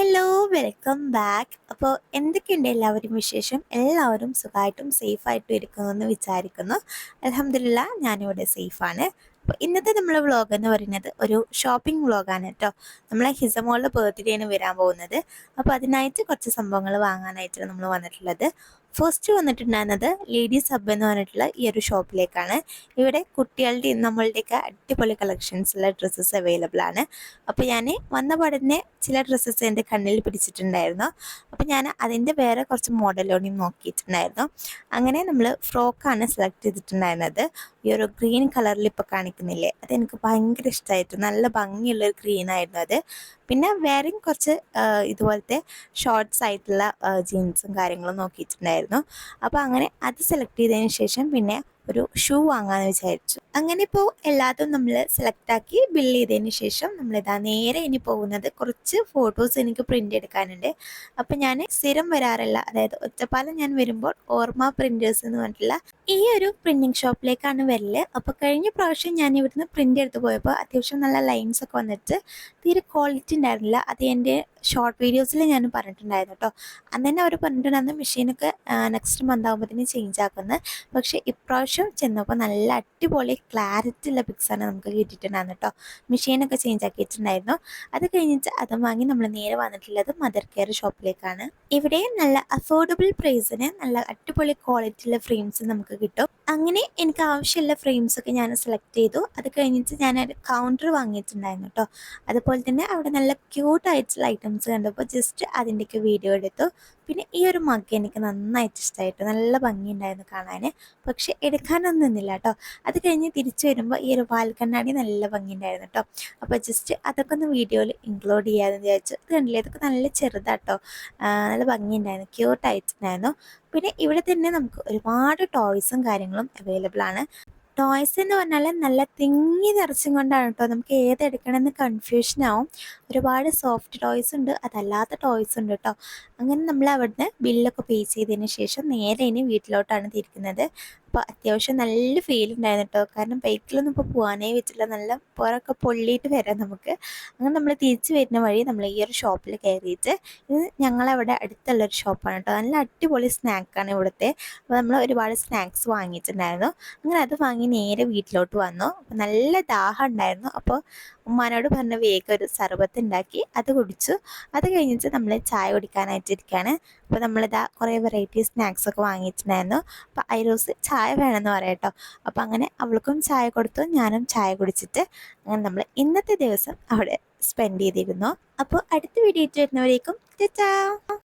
Hello welcome back അപ്പോൾ എന്തൊക്കെയുണ്ട് എല്ലാവരും വിശേഷം? എല്ലാവരും സുഖമായിട്ടും സേഫായിട്ടും ഇരിക്കുമെന്ന് വിചാരിക്കുന്നു. അലഹമില്ല ഞാനിവിടെ സേഫാണ്. അപ്പോൾ ഇന്നത്തെ നമ്മളെ വ്ളോഗ് എന്ന് പറയുന്നത് ഒരു ഷോപ്പിംഗ് വ്ളോഗാണ് കേട്ടോ. നമ്മളെ ഹിസമോളുടെ ആണ് വരാൻ പോകുന്നത്. അപ്പോൾ അതിനായിട്ട് കുറച്ച് സംഭവങ്ങൾ വാങ്ങാനായിട്ടാണ് നമ്മൾ വന്നിട്ടുള്ളത്. ഫസ്റ്റ് വന്നിട്ടുണ്ടായിരുന്നത് ലേഡീസ് ഹബ് എന്ന് പറഞ്ഞിട്ടുള്ള ഈ ഒരു ഷോപ്പിലേക്കാണ്. ഇവിടെ കുട്ടികളുടെയും നമ്മളുടെയൊക്കെ അടിപൊളി കളക്ഷൻസ് ഉള്ള ഡ്രസ്സസ് അവൈലബിൾ ആണ്. അപ്പോൾ ഞാൻ വന്ന പാടന്നെ ചില ഡ്രസ്സസ് എന്റെ കണ്ണിൽ പിടിച്ചിട്ടുണ്ടായിരുന്നു. അപ്പോൾ ഞാൻ അതിന്റെ വേറെ കുറച്ച് മോഡലോടെയും നോക്കിയിട്ടുണ്ടായിരുന്നു. അങ്ങനെ നമ്മൾ ഫ്രോക്കാണ് സെലക്ട് ചെയ്തിട്ടുണ്ടായിരുന്നത്. ഈ ഒരു ഗ്രീൻ കളറിൽ ഇപ്പോൾ കാണിക്കുന്നില്ലേ? അതെനിക്ക് ഭയങ്കര ഇഷ്ടമായിട്ട് നല്ല ഭംഗിയുള്ളൊരു ഗ്രീൻ ആയിരുന്നു അത്. പിന്നെ വേറെയും കുറച്ച് ഇതുപോലത്തെ ഷോർട്ട്സ് ആയിട്ടുള്ള ജീൻസും കാര്യങ്ങളും നോക്കിയിട്ടുണ്ടായിരുന്നു. അപ്പോൾ അങ്ങനെ അത് സെലക്ട് ചെയ്തതിന് ശേഷം പിന്നെ ഒരു ഷൂ വാങ്ങാമെന്ന് വിചാരിച്ചു. അങ്ങനെ ഇപ്പോൾ എല്ലാതും നമ്മൾ സെലക്ട് ആക്കി ബില്ല് ചെയ്തതിന് ശേഷം നമ്മളിതാ നേരെ ഇനി പോകുന്നത് കുറച്ച് ഫോട്ടോസ് എനിക്ക് പ്രിന്റ് എടുക്കാനുണ്ട്. അപ്പം ഞാൻ സ്ഥിരം വരാറില്ല. അതായത് ഒറ്റപ്പാലം ഞാൻ വരുമ്പോൾ ഓർമ്മ പ്രിന്റേഴ്സ് എന്ന് പറഞ്ഞിട്ടുള്ള ഈ ഒരു പ്രിന്റിങ് ഷോപ്പിലേക്കാണ് വരൽ. അപ്പോൾ കഴിഞ്ഞ പ്രാവശ്യം ഞാൻ ഇവിടുന്ന് പ്രിന്റ് എടുത്ത് പോയപ്പോൾ അത്യാവശ്യം നല്ല ലൈൻസ് ഒക്കെ വന്നിട്ട് തീരെ ക്വാളിറ്റി ഉണ്ടായിരുന്നില്ല. അത് എന്റെ ഷോർട്ട് വീഡിയോസിൽ ഞാൻ പറഞ്ഞിട്ടുണ്ടായിരുന്നു കേട്ടോ അന്ന് തന്നെ അവർ പറഞ്ഞിട്ടുണ്ടായിരുന്നു മെഷീനൊക്കെ നെക്സ്റ്റ് മന്ത് ആകുമ്പോഴത്തേന് ചേഞ്ച് ആക്കുന്നത് പക്ഷേ ഇപ്രാവശ്യം ചെന്നപ്പോൾ നല്ല അടിപൊളി ക്ലാരിറ്റി ഉള്ള പിക്സാണ് നമുക്ക് കിട്ടിയിട്ടുണ്ടായിരുന്നു കേട്ടോ മെഷീനൊക്കെ ചേഞ്ച് ആക്കിയിട്ടുണ്ടായിരുന്നു. അത് കഴിഞ്ഞിട്ട് അത് വാങ്ങി നമ്മൾ നേരെ വന്നിട്ടുള്ളത് മദർ കെയർ ഷോപ്പിലേക്കാണ് ഇവിടെയും നല്ല അഫോർഡബിൾ പ്രൈസിന് നല്ല അടിപൊളി ക്വാളിറ്റിയുള്ള ഫ്രെയിംസ് നമുക്ക് കിട്ടും. അങ്ങനെ എനിക്ക് ആവശ്യമുള്ള ഫ്രെയിംസ് ഒക്കെ ഞാൻ സെലക്ട് ചെയ്തു. അത് കഴിഞ്ഞിട്ട് ഞാൻ ഒരു കൗണ്ടർ വാങ്ങിയിട്ടുണ്ടായിരുന്നു കേട്ടോ അതുപോലെ തന്നെ അവിടെ നല്ല ക്യൂട്ട് ആയിട്ടുള്ള ഐറ്റംസ് കണ്ടപ്പോൾ ജസ്റ്റ് അതിന്റെയൊക്കെ വീഡിയോ എടുത്തു. പിന്നെ ഈ ഒരു മഗ് എനിക്ക് നന്നായിട്ട് ഇഷ്ടമായിട്ട് നല്ല ഭംഗിയുണ്ടായിരുന്നു കാണാൻ. പക്ഷെ എടുക്കാനൊന്നും നിന്നില്ല കേട്ടോ അത് കഴിഞ്ഞ് തിരിച്ചു വരുമ്പോൾ ഈ ഒരു വാൽക്കണ്ണാടി നല്ല ഭംഗിയുണ്ടായിരുന്നു കേട്ടോ അപ്പോൾ ജസ്റ്റ് അതൊക്കെ ഒന്ന് വീഡിയോയിൽ ഇൻക്ലൂഡ് ചെയ്യാമെന്ന് വിചാരിച്ചു. ഇത് കണ്ടില്ലേ? ഇതൊക്കെ നല്ല ചെറുതാട്ടോ നല്ല ഭംഗിയുണ്ടായിരുന്നു. ക്യൂട്ടായിട്ടുണ്ടായിരുന്നു പിന്നെ ഇവിടെ തന്നെ നമുക്ക് ഒരുപാട് ടോയ്സും കാര്യങ്ങളും അവൈലബിൾ ആണ്. ടോയ്സ് എന്ന് പറഞ്ഞാൽ നല്ല തിങ്ങി നിറച്ചും കൊണ്ടാണ് കേട്ടോ നമുക്ക് ഏത് എടുക്കണമെന്ന് കൺഫ്യൂഷൻ ആവും. ഒരുപാട് സോഫ്റ്റ് ടോയ്സ് ഉണ്ട്. അതല്ലാത്ത ടോയ്സ് ഉണ്ട് കേട്ടോ അങ്ങനെ നമ്മൾ അവിടുന്ന് ബില്ലൊക്കെ പേ ചെയ്തതിന് ശേഷം നേരെ ഇനി വീട്ടിലോട്ടാണ് തിരിക്കുന്നത്. അപ്പോൾ അത്യാവശ്യം നല്ല ഫീൽ ഉണ്ടായിരുന്നു കേട്ടോ കാരണം ബൈക്കിലൊന്നും ഇപ്പോൾ പോകാനേ വെച്ചില്ല നല്ല പുറമൊക്കെ പൊള്ളിയിട്ട് വരാം നമുക്ക്. അങ്ങനെ നമ്മൾ തിരിച്ച് വരുന്ന വഴി നമ്മൾ ഈ ഒരു ഷോപ്പിൽ കയറിയിട്ട് ഇത് ഞങ്ങളവിടെ അടുത്തുള്ളൊരു ഷോപ്പാണ് കേട്ടോ നല്ല അടിപൊളി സ്നാക്കാണ് ഇവിടുത്തെ. അപ്പോൾ നമ്മൾ ഒരുപാട് സ്നാക്സ് വാങ്ങിയിട്ടുണ്ടായിരുന്നു. അങ്ങനെ അത് വാങ്ങി നേരെ വീട്ടിലോട്ട് വന്നു. നല്ല ദാഹം ഉണ്ടായിരുന്നു അപ്പോൾ ഉമ്മാനോട് പറഞ്ഞ വേഗം ഒരു സർബത്ത് ഉണ്ടാക്കി അത് കുടിച്ചു. അത് കഴിഞ്ഞിട്ട് നമ്മൾ ചായ കുടിക്കാനായിട്ടിരിക്കുകയാണ് അപ്പോൾ നമ്മളിതാ കുറേ വെറൈറ്റി സ്നാക്സ് ഒക്കെ വാങ്ങിയിട്ടുണ്ടായിരുന്നു. അപ്പോൾ ഐറോസ് ചായ വേണമെന്ന് പറയട്ടോ അപ്പോൾ അങ്ങനെ അവൾക്കും ചായ കൊടുത്തു ഞാനും ചായ കുടിച്ചിട്ട് അങ്ങനെ നമ്മൾ ഇന്നത്തെ ദിവസം അവിടെ സ്പെൻഡ് ചെയ്തിരുന്നു. അപ്പോൾ അടുത്ത വീഡിയോ വരുന്നവരേക്കും ടാ